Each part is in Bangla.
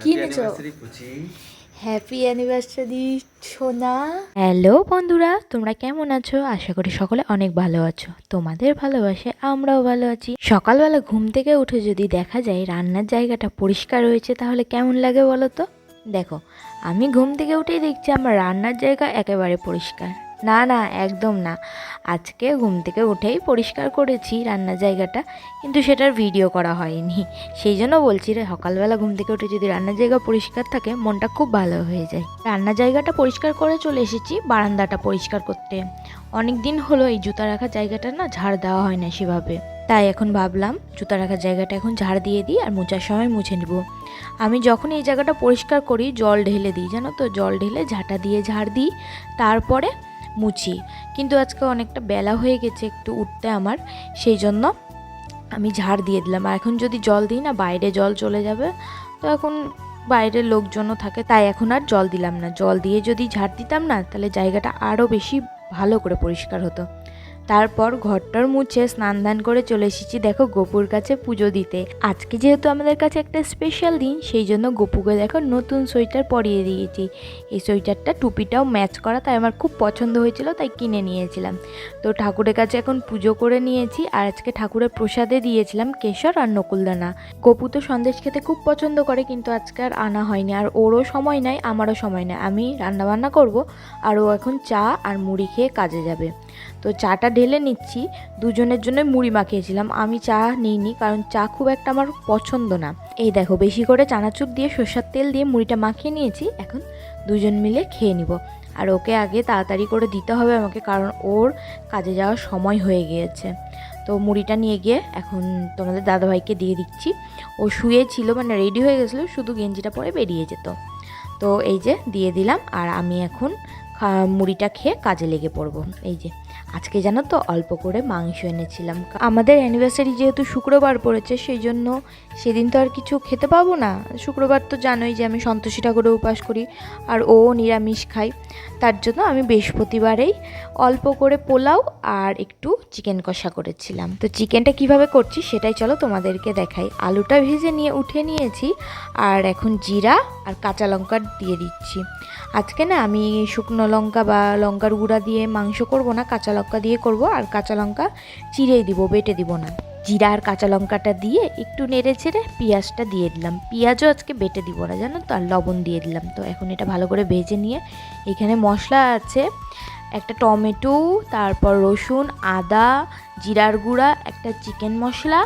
কি হ্যাপি অ্যানিভার্সারি সোনা। হ্যালো বন্ধুরা তোমরা কেমন আছো? আশা করি সকলে অনেক ভালো আছো। তোমাদের ভালোবাসে আমরাও ভালো আছি। সকালবেলা ঘুম থেকে উঠে যদি দেখা যায় রান্নার জায়গাটা পরিষ্কার হয়েছে তাহলে কেমন লাগে বলো তো? দেখো আমি ঘুম থেকে উঠেই দেখছি আমার রান্নার জায়গা একেবারে পরিষ্কার। না না, একদম না। আজকে ঘুম থেকে উঠেই পরিষ্কার করেছি রান্নার জায়গাটা, কিন্তু সেটার ভিডিও করা হয়নি। সেই জন্য বলছি রে, সকালবেলা ঘুম থেকে উঠে যদি রান্নার জায়গা পরিষ্কার থাকে, মনটা খুব ভালো হয়ে যায়। রান্নার জায়গাটা পরিষ্কার করে চলে এসেছি বারান্দাটা পরিষ্কার করতে। অনেক দিন হলো এই জুতা রাখার জায়গাটা না ঝাড় দেওয়া হয় না সেভাবে। তাই এখন ভাবলাম, জুতা রাখার জায়গাটা এখন ঝাড় দিয়ে দিই আর মোচার সময় মুছে নিব। আমি যখন এই জায়গাটা পরিষ্কার করি, জল ঢেলে দিই, জানো তো? জল ঢেলে ঝাঁটা দিয়ে ঝাড় দিই। তারপরে মুছি। কিন্তু আজকে অনেকটা বেলা হয়ে গেছে একটু উঠতে আমার, সেই জন্য আমি ঝাড় দিয়ে দিলাম। আর এখন যদি জল দিই না, বাইরে জল চলে যাবে, তো এখন বাইরের লোকজনও থাকে, তাই এখন আর জল দিলাম না। জল দিয়ে যদি ঝাড় দিতাম না, তাহলে জায়গাটা আরও বেশি ভালো করে পরিষ্কার হতো। তারপর ঘরটার মুছে স্নান দান করে চলে এসেছি, দেখো গোপুর কাছে পুজো দিতে। আজকে যেহেতু আমাদের কাছে একটা স্পেশাল দিন, সেই জন্য গোপুকে দেখো নতুন সোয়েটার পরিয়ে দিয়েছি। এই সোয়েটারটা টুপিটাও ম্যাচ করা, তাই আমার খুব পছন্দ হয়েছিল, তাই কিনে নিয়েছিলাম। তো ঠাকুরের কাছে এখন পুজো করে নিয়েছি, আর আজকে ঠাকুরের প্রসাদে দিয়েছিলাম কেশর আর নকুলদানা। গপু তো সন্দেশ খেতে খুব পছন্দ করে, কিন্তু আজকে আর আনা হয়নি, আর ওরও সময় নাই, আমারও সময় নাই। আমি রান্নাবান্না করব, আর ও এখন চা আর মুড়ি খেয়ে কাজে যাবে। তো চাটা ঢেলে নিচ্ছি। দুজনের জন্য মুড়ি মাখিয়েছিলাম। আমি চা নিইনি, কারণ চা খুব একটা আমার পছন্দ না। এই দেখো, বেশি করে চানাচুর দিয়ে সর্ষার তেল দিয়ে মুড়িটা মাখিয়ে নিয়েছি। এখন দুজন মিলে খেয়ে নিব। আর ওকে আগে তাড়াতাড়ি করে দিতে হবে আমাকে, কারণ ওর কাজে যাওয়ার সময় হয়ে গিয়েছে। তো মুড়িটা নিয়ে গিয়ে এখন তোমাদের দাদাভাইকে দিয়ে দিচ্ছি। ও শুয়ে ছিল মানে রেডি হয়ে গেছিল, শুধু গেঞ্জিটা পরে বেরিয়ে যেত। তো এই যে দিয়ে দিলাম, আর আমি এখন মুড়িটা খেয়ে কাজে লেগে পড়ব। এই যে, আজকে জানো তো অল্প করে মাংস এনেছিলাম। আমাদের অ্যানিভার্সারি যেহেতু শুক্রবার পড়েছে, সেই জন্য সেদিন তো আর কিছু খেতে পাবো না। শুক্রবার তো জানোই যে আমি সন্তোষী ঠাকুরে উপাস করি, আর ও নিরামিষ খাই তার জন্য আমি বৃহস্পতিবারেই অল্প করে পোলাও আর একটু চিকেন কষা করেছিলাম। তো চিকেনটা কীভাবে করছি সেটাই চলো তোমাদেরকে দেখাই। আলুটা ভেজে নিয়ে, উঠে নিয়েছি, আর এখন জিরা আর কাঁচা লঙ্কা দিয়ে দিচ্ছি। আজকে না আমি শুকনো লঙ্কা বা লঙ্কার গুঁড়া দিয়ে মাংস করব না, কাঁচা লঙ্কা দিয়ে করব, আর কাঁচা লঙ্কা চিড়েই দিব, বেটে দিব না। জিরা আর কাঁচা লঙ্কাটা দিয়ে একটু নেড়ে ছেড়ে পেঁয়াজটা দিয়ে দিলাম। পেঁয়াজও আজকে বেটে দিব না, জানো তো, আর লবণ দিয়ে দিলাম। তো এখন এটা ভালো করে ভেজে নিয়ে এখানে মশলা আছে একটা টমেটো, তারপর রসুন, আদা, জিরার গুঁড়া, একটা চিকেন মশলা,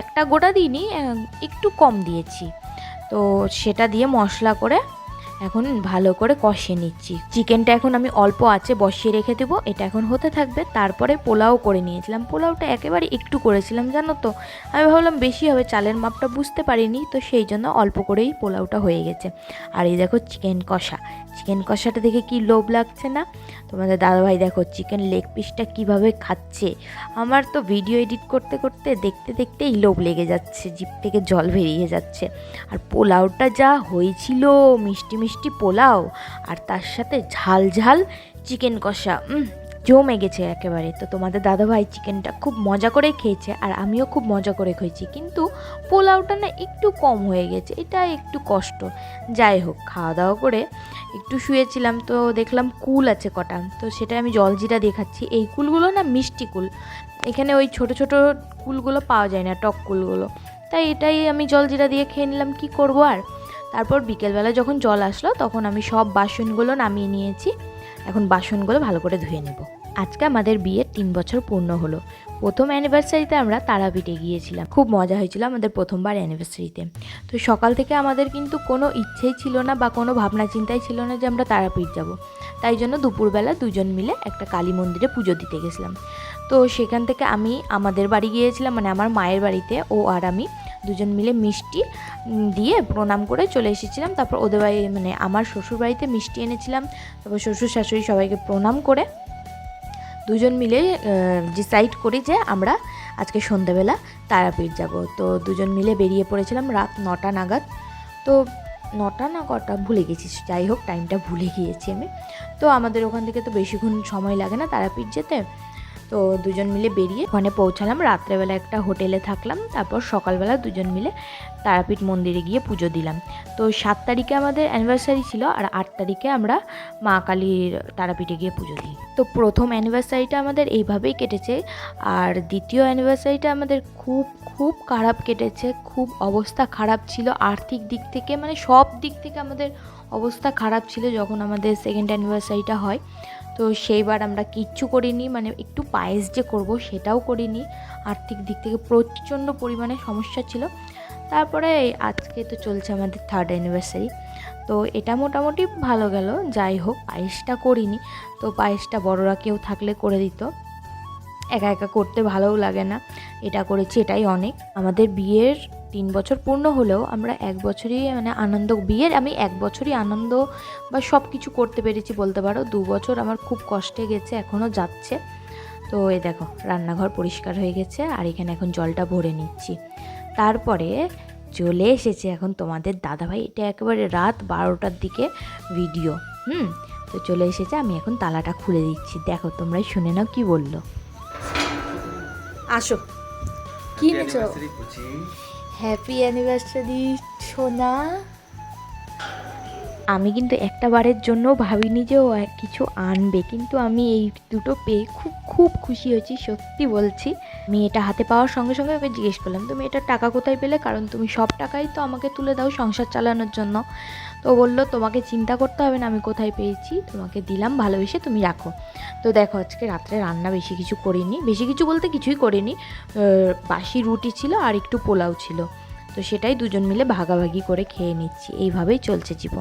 একটা গোটা দিইনি, একটু কম দিয়েছি। তো সেটা দিয়ে মশলা করে এখন ভালো করে কষিয়ে নিচ্ছি। চিকেনটা এখন আমি অল্প আছে বসিয়ে রেখে দেবো। এটা এখন হতে থাকবে। তারপরে পোলাও করে নিয়েছিলাম। পোলাওটা একেবারে একটু করেছিলাম, জানো তো? আমি ভাবলাম বেশি হবে, চালের মাপটা বুঝতে পারিনি। তো সেই জন্য অল্প করেই পোলাওটা হয়ে গেছে। আর এই দেখো চিকেন কষা। চিকেন কষাটা দেখে কি লোভ লাগছে না? তোমাদের দাদাভাই দেখো চিকেন লেগ পিসটা কীভাবে খাচ্ছে। আমার তো ভিডিও এডিট করতে করতে দেখতে দেখতেই লোভ লেগে যাচ্ছে জিপ থেকে জল বেরিয়ে যাচ্ছে। আর পোলাওটা যা হয়েছিল, মিষ্টি মিষ্টি পোলাও, আর তার সাথে ঝাল ঝাল চিকেন কষা জমে গেছে একেবারে। তো তোমাদের দাদাভাই চিকেনটা খুব মজা করে খেয়েছে আর আমিও খুব মজা করে খেয়েছি। কিন্তু পোলাওটা না একটু কম হয়ে গেছে, এটা একটু কষ্ট। যাই হোক খাওয়া দাওয়া করে একটু শুয়েছিলাম তো দেখলাম কুল আছে কটা। তো সেটা আমি জলজিরা দিয়ে খাচ্ছি। এই কুলগুলো না মিষ্টি কুল। এখানে ওই ছোট ছোট কুলগুলো পাওয়া যায় না, টক কুলগুলো। তাই এটাই আমি জলজিরা দিয়ে খেয়ে নিলাম, কি করব আর? তারপর বিকেলবেলা যখন জল আসলো, তখন আমি সব বাসনগুলো নামিয়ে নিয়েছি। এখন বাসনগুলো ভালো করে ধুয়ে নেব। আজকে আমাদের বিয়ের তিন বছর পূর্ণ হলো। প্রথম অ্যানিভার্সারিতে আমরা তারাপীঠে গিয়েছিলাম। খুব মজা হয়েছিল আমাদের প্রথমবার অ্যানিভার্সারিতে তো সকাল থেকে আমাদের কিন্তু কোনো ইচ্ছেই ছিল না বা কোনো ভাবনা চিন্তাই ছিল না যে আমরা তারাপীঠ যাব। তাই জন্য দুপুরবেলা দুজন মিলে একটা কালী মন্দিরে পুজো দিতে গেছিলাম। তো সেখান থেকে আমি আমাদের বাড়ি গিয়েছিলাম মানে আমার মায়ের বাড়িতে ও আর আমি। দুজন মিলে মিষ্টি দিয়ে প্রণাম করে চলে এসেছিলাম। তারপর ওদের বাড়ি মানে আমার শ্বশুর বাড়িতে মিষ্টি এনেছিলাম। তারপর শ্বশুর শাশুড়ি সবাইকে প্রণাম করে দুজন মিলে ডিসাইড করি যে আমরা আজকে সন্ধ্যাবেলা তারাপীঠ যাব। তো দুজন মিলে বেরিয়ে পড়েছিলাম রাত নটা নাগাদ। তো নটা না কটা ভুলে গেছি, যাই হোক টাইমটা ভুলে গিয়েছি আমি। তো আমাদের ওখান থেকে তো বেশিক্ষণ সময় লাগে না তারাপীঠ যেতে। তো দুজন মিলে বেরিয়ে ওখানে পৌঁছালাম। রাত্রেবেলা একটা হোটেলে থাকলাম, তারপর সকালবেলা দুজন মিলে তারাপীঠ মন্দিরে গিয়ে পুজো দিলাম। তো সাত তারিখে আমাদের অ্যানিভার্সারি ছিল আর আট তারিখে আমরা মা কালীর তারাপীঠে গিয়ে পুজো দিই। তো প্রথম অ্যানিভার্সারিটা আমাদের এইভাবেই কেটেছে আর দ্বিতীয় অ্যানিভার্সারিটা আমাদের খুব খুব খারাপ কেটেছে। খুব অবস্থা খারাপ ছিল। আর্থিক দিক থেকে মানে সব দিক থেকে আমাদের অবস্থা খারাপ ছিল যখন আমাদের সেকেন্ড অ্যানিভার্সারিটা হয়। তো সেইবার আমরা কিচ্ছু করিনি মানে একটু পায়েস যে করব সেটাও করিনি। আর্থিক দিক থেকে প্রচণ্ড পরিমাণে সমস্যা ছিল। তারপরে আজকে তো চলছে আমাদের থার্ড অ্যানিভার্সারি তো এটা মোটামুটি ভালো গেল, যাই হোক পায়েসটা করিনি। তো পায়েসটা বড়রা কেউ থাকলে করে দিত। একা একা করতে ভালোও লাগে না। এটা করেছি এটাই অনেক। আমাদের বিয়ের তিন বছর পূর্ণ হলেও আমরা এক বছরই মানে আনন্দ বিয়ের আমি এক বছরই আনন্দ বা সব কিছু করতে পেরেছি বলতে পারো। দু বছর আমার খুব কষ্টে গেছে এখনও যাচ্ছে। তো এই দেখো রান্নাঘর পরিষ্কার হয়ে গেছে আর এখানে এখন জলটা ভরে নিচ্ছি। তারপরে চলে এসেছে এখন তোমাদের দাদাভাই। এটা একেবারে রাত বারোটার দিকে ভিডিও হুম? তো চলে এসেছে আমি এখন তালাটা খুলে দিচ্ছি। দেখো তোমরাই শুনে নাও কি বলল। আসো। কি নিছো অ্যানিভার্সারি পুচি হ্যাপি অ্যানিভার্সারি সোনা আমি কিন্তু একটা বারের জন্য ভাবিনি যে ও কিছু আনবে। কিন্তু আমি এই দুটো পেয়ে খুব খুব খুশি হয়েছি, সত্যি বলছি। আমি এটা হাতে পাওয়ার সঙ্গে সঙ্গে ওকে জিজ্ঞেস করলাম তুমি এটা টাকা কোথায় পেলে? কারণ তুমি সব টাকাই তো আমাকে তুলে দাও সংসার চালানোর জন্য। তো বলল, তোমাকে চিন্তা করতে হবে না, আমি কোথায় পেয়েছি? তোমাকে দিলাম, ভালোবেসে তুমি রাখো। তো দেখো, আজকে রাত্রে রান্না বেশি কিছু করিনি। বেশি কিছু বলতে কিছুই করিনি। বাসি রুটি ছিল আর একটু পোলাও ছিল। তো সেটাই দুজন মিলে ভাগাভাগি করে খেয়ে নিচ্ছি। এইভাবেই চলছে জীবন।